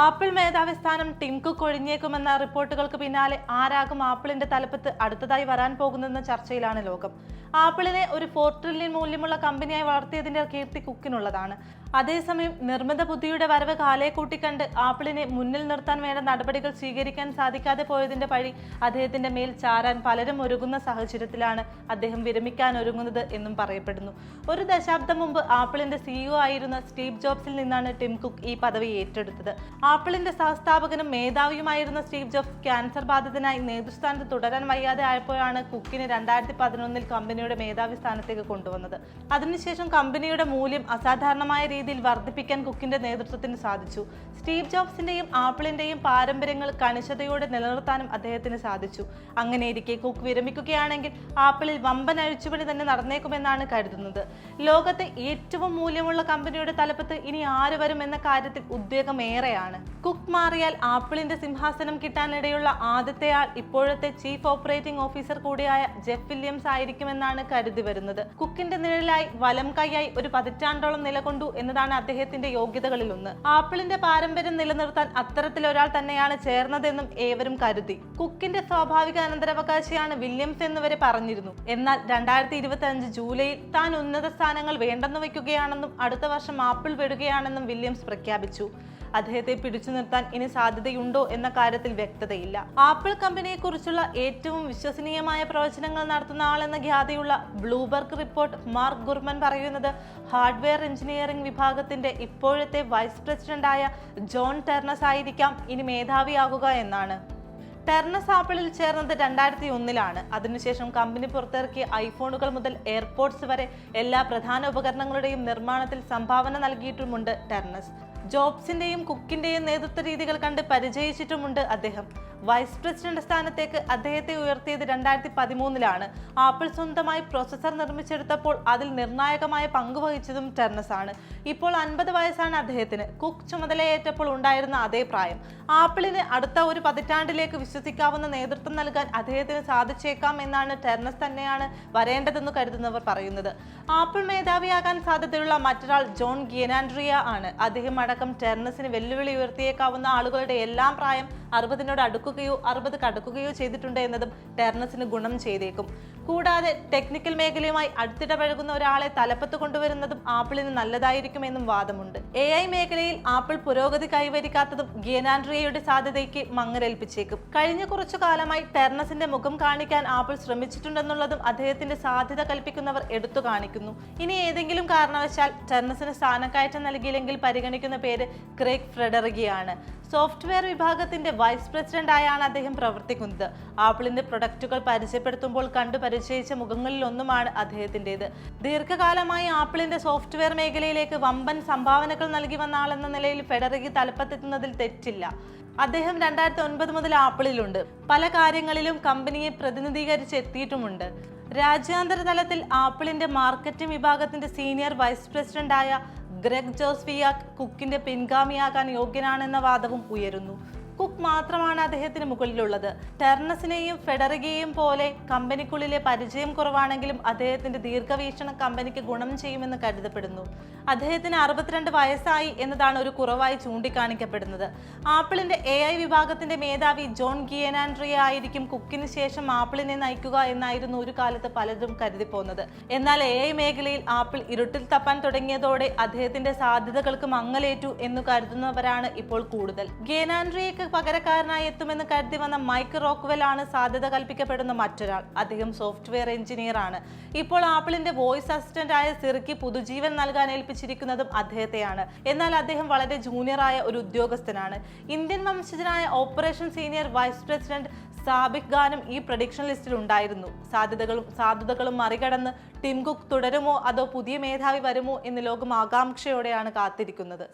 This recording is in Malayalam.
ആപ്പിൾ മേധാവി സ്ഥാനം ടിം കുക്ക് ഒഴിഞ്ഞേക്കുമെന്ന റിപ്പോർട്ടുകൾക്ക് പിന്നാലെ ആരാകും ആപ്പിളിന്റെ തലപ്പത്ത് അടുത്തതായി വരാൻ പോകുന്നതെന്ന ചർച്ചയിലാണ് ലോകം. ആപ്പിളിനെ ഒരു ഫോർ ട്രില്യൺ മൂല്യമുള്ള കമ്പനിയായി വളർത്തിയതിന്റെ കീർത്തി കുക്കിനുള്ളതാണ്. അതേസമയം നിർമ്മിത ബുദ്ധിയുടെ വരവ് കാലയെ കൂട്ടിക്കണ്ട് ആപ്പിളിനെ മുന്നിൽ നിർത്താൻ വേണ്ട നടപടികൾ സ്വീകരിക്കാൻ സാധിക്കാതെ പോയതിന്റെ പഴി അദ്ദേഹത്തിന്റെ മേൽ ചാരാൻ പലരും ഒരുങ്ങുന്ന സാഹചര്യത്തിലാണ് അദ്ദേഹം വിരമിക്കാൻ ഒരുങ്ങുന്നത് എന്നും പറയപ്പെടുന്നു. ഒരു ദശാബ്ദം മുമ്പ് ആപ്പിളിന്റെ സിഇഒ ആയിരുന്ന സ്റ്റീവ് ജോബ്സിൽ നിന്നാണ് ടിം കുക്ക് ഈ പദവി ഏറ്റെടുത്തത്. ആപ്പിളിന്റെ സഹസ്ഥാപകനും മേധാവിയുമായിരുന്ന സ്റ്റീവ് ജോബ്സ് ക്യാൻസർ ബാധിതനായി നേതൃസ്ഥാനത്ത് തുടരാൻ വയ്യാതെ ആയപ്പോഴാണ് കുക്കിന് രണ്ടായിരത്തി പതിനൊന്നിൽ കമ്പനിയുടെ മേധാവി സ്ഥാനത്തേക്ക് കൊണ്ടുവന്നത്. അതിനുശേഷം കമ്പനിയുടെ മൂല്യം അസാധാരണമായ രീതിയിൽ വർദ്ധിപ്പിക്കാൻ കുക്കിന്റെ നേതൃത്വത്തിന് സാധിച്ചു. സ്റ്റീവ് ജോബ്സിന്റെയും ആപ്പിളിന്റെയും പാരമ്പര്യങ്ങൾ കണിശതയോടെ നിലനിർത്താനും അദ്ദേഹത്തിന് സാധിച്ചു. അങ്ങനെയിരിക്കെ കുക്ക് വിരമിക്കുകയാണെങ്കിൽ ആപ്പിളിൽ വമ്പൻ അഴിച്ചുപണി തന്നെ നടന്നേക്കുമെന്നാണ് കരുതുന്നത്. ലോകത്തെ ഏറ്റവും മൂല്യമുള്ള കമ്പനിയുടെ തലപ്പത്ത് ഇനി ആര് വരും എന്ന കാര്യത്തിൽ ഉദ്വേഗം ഏറെയാണ്. കുക്ക് മാറിയാൽ ആപ്പിളിന്റെ സിംഹാസനം കിട്ടാനിടയുള്ള ആദ്യത്തെ ആൾ ഇപ്പോഴത്തെ ചീഫ് ഓപ്പറേറ്റിംഗ് ഓഫീസർ കൂടിയായ ജെഫ് വില്യംസ് ആയിരിക്കുമെന്നാണ് കരുതി വരുന്നത്. കുക്കിന്റെ നിഴലായി വലം കൈയായി ഒരു പതിറ്റാണ്ടോളം നിലകൊണ്ടു എന്നതാണ് അദ്ദേഹത്തിന്റെ യോഗ്യതകളിൽ ഒന്ന് ആപ്പിളിന്റെ പാരമ്പര്യം നിലനിർത്താൻ അത്തരത്തിലൊരാൾ തന്നെയാണ് ചേർന്നതെന്നും ഏവരും കരുതി. കുക്കിന്റെ സ്വാഭാവിക അനന്തരാവകാശിയാണ് വില്യംസ് എന്നുവരെ പറഞ്ഞിരുന്നു. എന്നാൽ രണ്ടായിരത്തി ഇരുപത്തി അഞ്ച് ജൂലൈയിൽ താൻ ഉന്നത സ്ഥാനങ്ങൾ വേണ്ടെന്ന് വയ്ക്കുകയാണെന്നും അടുത്ത വർഷം ആപ്പിൾ വിടുകയാണെന്നും വില്യംസ് പ്രഖ്യാപിച്ചു. അദ്ദേഹത്തെ പിടിച്ചു നിർത്താൻ ഇനി സാധ്യതയുണ്ടോ എന്ന കാര്യത്തിൽ വ്യക്തതയില്ല. ആപ്പിൾ കമ്പനിയെ കുറിച്ചുള്ള ഏറ്റവും വിശ്വസനീയമായ പ്രവചനങ്ങൾ നടത്തുന്ന ആളെന്ന ഖ്യാതിയുള്ള ബ്ലൂബർഗ് റിപ്പോർട്ട് മാർക്ക് ഗുർമൻ പറയുന്നത് ഹാർഡ്വെയർ എഞ്ചിനീയറിംഗ് വിഭാഗത്തിന്റെ ഇപ്പോഴത്തെ വൈസ് പ്രസിഡന്റായ ജോൺ ടെർണസ് ആയിരിക്കാം ഇനി മേധാവിയാകുക എന്നാണ്. ടെർണസ് ആപ്പിളിൽ ചേർന്നത് രണ്ടായിരത്തി ഒന്നിലാണ് അതിനുശേഷം കമ്പനി പുറത്തിറക്കിയ ഐഫോണുകൾ മുതൽ എയർപോർട്സ് വരെ എല്ലാ പ്രധാന ഉപകരണങ്ങളുടെയും നിർമ്മാണത്തിൽ സംഭാവന നൽകിയിട്ടുമുണ്ട് ടെർണസ്. ജോബ്സിന്റെയും കുക്കിന്റെയും നേതൃത്വ രീതികൾ കണ്ട് പരിചയിച്ചിട്ടുമുണ്ട് അദ്ദേഹം. വൈസ് പ്രസിഡന്റ് സ്ഥാനത്തേക്ക് അദ്ദേഹത്തെ ഉയർത്തിയത് രണ്ടായിരത്തി പതിമൂന്നിലാണ് ആപ്പിൾ സ്വന്തമായി പ്രോസസർ നിർമ്മിച്ചെടുത്തപ്പോൾ അതിൽ നിർണായകമായ പങ്ക് വഹിച്ചതും ടെർണസ് ആണ് ഇപ്പോൾ അൻപത് വയസ്സാണ് അദ്ദേഹത്തിന്. കുക്ക് ചുമതലയേറ്റപ്പോൾ ഉണ്ടായിരുന്ന അതേ പ്രായം. ആപ്പിളിന് അടുത്ത ഒരു പതിറ്റാണ്ടിലേക്ക് വിശ്വസിക്കാവുന്ന നേതൃത്വം നൽകാൻ അദ്ദേഹത്തിന് സാധിച്ചേക്കാം എന്നാണ് ടെർണസ് തന്നെയാണ് വരേണ്ടതെന്ന് കരുതുന്നവർ പറയുന്നത്. ആപ്പിൾ മേധാവിയാകാൻ സാധ്യതയുള്ള മറ്റൊരാൾ ജോൺ ഗിയനാൻഡ്രിയ ആണ്. അദ്ദേഹം അടക്കം ടെർണസിന് വെല്ലുവിളി ഉയർത്തിയേക്കാവുന്ന ആളുകളുടെ എല്ലാം പ്രായം അറുപതിനോട് അടുക്കുകയോ അറുപത് കടക്കുകയോ ചെയ്തിട്ടുണ്ട് എന്നതും ടെർണസിന് ഗുണം ചെയ്തേക്കും. കൂടാതെ ടെക്നിക്കൽ മേഖലയുമായി അടുത്തിടപഴകുന്ന ഒരാളെ തലപ്പത്ത് കൊണ്ടുവരുന്നതും ആപ്പിളിന് നല്ലതായിരിക്കുമെന്നും വാദമുണ്ട്. എ ഐ മേഖലയിൽ ആപ്പിൾ പുരോഗതി കൈവരിക്കാത്തതും ഗിയനാൻഡ്രിയയുടെ സാധ്യതയ്ക്ക് മങ്ങലേൽപ്പിച്ചേക്കും കഴിഞ്ഞ കുറച്ചു കാലമായി ടെർണസിന്റെ മുഖം കാണിക്കാൻ ആപ്പിൾ ശ്രമിച്ചിട്ടുണ്ടെന്നുള്ളതും അദ്ദേഹത്തിന്റെ സാധ്യത കൽപ്പിക്കുന്നവർ എടുത്തു കാണിക്കുന്നു. ഇനി ഏതെങ്കിലും കാരണവശാൽ ടെർണസിന് സ്ഥാനക്കയറ്റം നൽകിയില്ലെങ്കിൽ പരിഗണിക്കുന്ന പേര് ക്രേഗ് ഫ്രെഡറിഗിയാണ്. സോഫ്റ്റ്വെയർ വിഭാഗത്തിന്റെ വൈസ് പ്രസിഡന്റ് ആയാണ് അദ്ദേഹം പ്രവർത്തിക്കുന്നത്. ആപ്പിളിന്റെ പ്രൊഡക്റ്റുകൾ പരിചയപ്പെടുത്തുമ്പോൾ കണ്ടു പരിചയിച്ച മുഖങ്ങളിൽ ഒന്നുമാണ് അദ്ദേഹത്തിന്റെത് ദീർഘകാലമായി ആപ്പിളിന്റെ സോഫ്റ്റ്വെയർ മേഖലയിലേക്ക് വമ്പൻ സംഭാവനകൾ നൽകി വന്ന ആളെന്ന നിലയിൽ ഫെഡറിഗി തലപ്പത്തെത്തുന്നതിൽ തെറ്റില്ല. അദ്ദേഹം രണ്ടായിരത്തി ഒൻപത് മുതൽ ആപ്പിളിലുണ്ട്. പല കാര്യങ്ങളിലും കമ്പനിയെ പ്രതിനിധീകരിച്ച് എത്തിയിട്ടുമുണ്ട്. രാജ്യാന്തര തലത്തിൽ ആപ്പിളിന്റെ മാർക്കറ്റിംഗ് വിഭാഗത്തിന്റെ സീനിയർ വൈസ് പ്രസിഡന്റായ ഗ്രെഗ് ജോസ്ഫിയ കുക്കിന്റെ പിൻഗാമിയാകാൻ യോഗ്യനാണെന്ന വാദവും ഉയരുന്നു. കുക്ക് മാത്രമാണ് അദ്ദേഹത്തിന് മുകളിലുള്ളത്. ടെർണസിനെയും ഫെഡറികയെയും പോലെ കമ്പനിക്കുള്ളിലെ പരിചയം കുറവാണെങ്കിലും അദ്ദേഹത്തിന്റെ ദീർഘവീക്ഷണം കമ്പനിക്ക് ഗുണം ചെയ്യുമെന്ന് കരുതപ്പെടുന്നു. അദ്ദേഹത്തിന് അറുപത്തിരണ്ട് വയസ്സായി എന്നതാണ് ഒരു കുറവായി ചൂണ്ടിക്കാണിക്കപ്പെടുന്നത്. ആപ്പിളിന്റെ എ ഐ വിഭാഗത്തിന്റെ മേധാവി ജോൺ ഗിയനാൻഡ്രിയ ആയിരിക്കും കുക്കിന് ശേഷം ആപ്പിളിനെ നയിക്കുക എന്നായിരുന്നു ഒരു കാലത്ത് പലരും കരുതിപ്പോന്നത്. എന്നാൽ എ ഐ മേഖലയിൽ ആപ്പിൾ ഇരുട്ടിൽ തപ്പാൻ തുടങ്ങിയതോടെ അദ്ദേഹത്തിന്റെ സാധ്യതകൾക്ക് മങ്ങലേറ്റു എന്ന് കരുതുന്നവരാണ് ഇപ്പോൾ കൂടുതൽ. ഗിയനാൻഡ്രിയക്ക് പകരക്കാരനായി എത്തുമെന്ന് കരുതി വന്ന മൈക്ക് റോക്ക്വെൽ ആണ് സാധ്യത കൽപ്പിക്കപ്പെടുന്ന മറ്റൊരാൾ. അദ്ദേഹം സോഫ്റ്റ്വെയർ എഞ്ചിനീയർ ആണ് ഇപ്പോൾ ആപ്പിളിന്റെ വോയിസ് അസിസ്റ്റന്റ് ആയ സിറിക്ക് പുതുജീവൻ നൽകാൻ ഏൽപ്പിച്ചിരിക്കുന്നതും അദ്ദേഹത്തെയാണ്. എന്നാൽ അദ്ദേഹം വളരെ ജൂനിയറായ ഒരു ഉദ്യോഗസ്ഥനാണ്. ഇന്ത്യൻ വംശജനായ operation senior vice president Sabih ഖാനും ഈ പ്രഡിക്ഷൻ ലിസ്റ്റിൽ ഉണ്ടായിരുന്നു. സാധ്യതകളും സാധ്യതകളും മറികടന്ന് ടിം കുക്ക് തുടരുമോ അതോ പുതിയ മേധാവി വരുമോ എന്ന് ലോകം ആകാംക്ഷയോടെയാണ് കാത്തിരിക്കുന്നത്.